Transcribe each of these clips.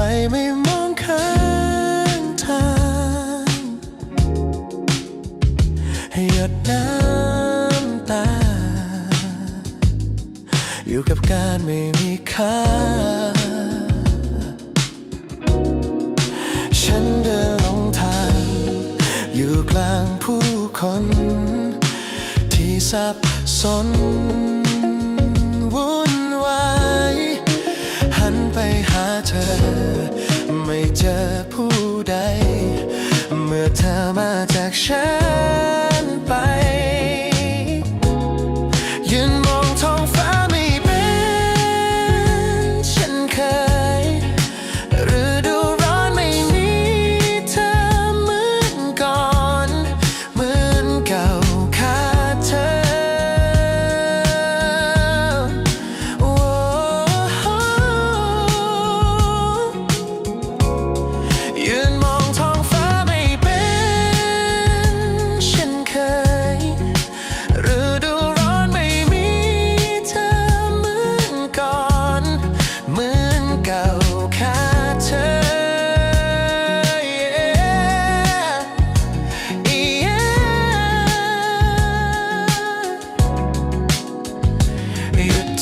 ไปไม่มองข้างทางหยดน้ำตา อยู่กับการไม่มีค่า ฉันเดินลงทาง อยู่กลางผู้คน ที่สับสน เจอผู้ใด เมื่อเธอมาจากฉัน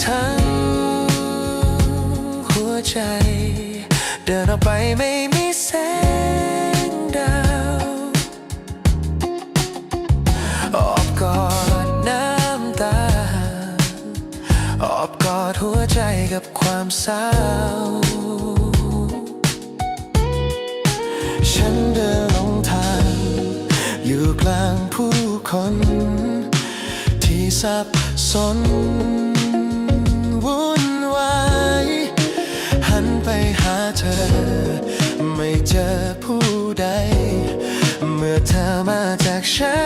ทั้งหัวใจ เดินออกไปไม่มีแสงดาวอบกอดน้ำตาออบกอดหัวใจกับความเศร้า ฉันเดินลงทาง อยู่กลางผู้คน ที่สับสน shine.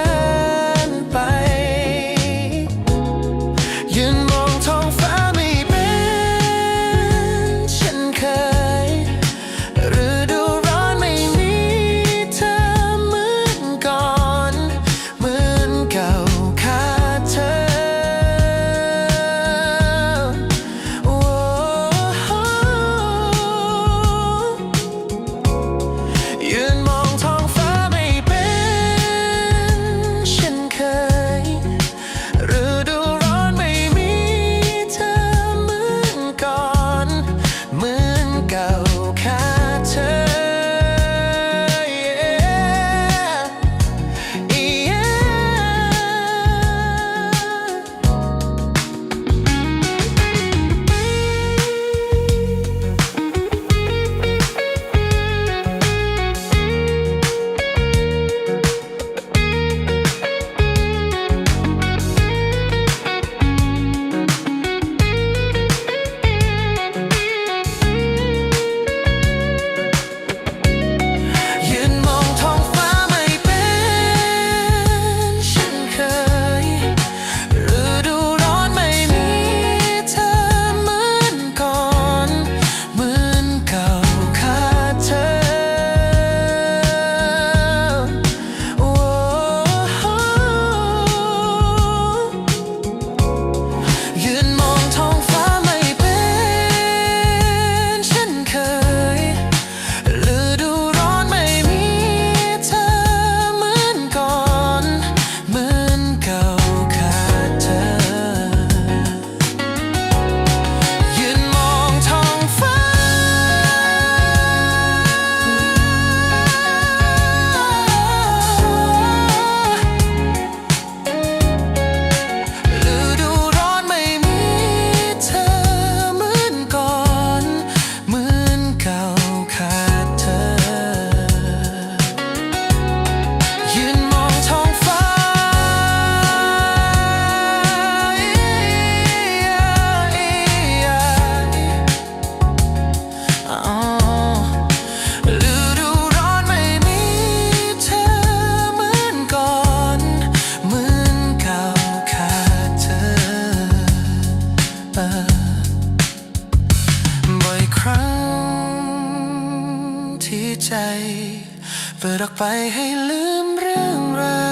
เปิดออกไปให้ลืมเรื่องรา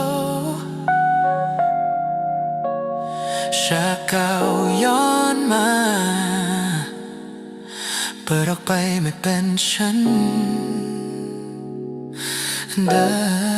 วฉากเก่าย้อนมา เปิดออกไปไม่เป็นฉันเดิน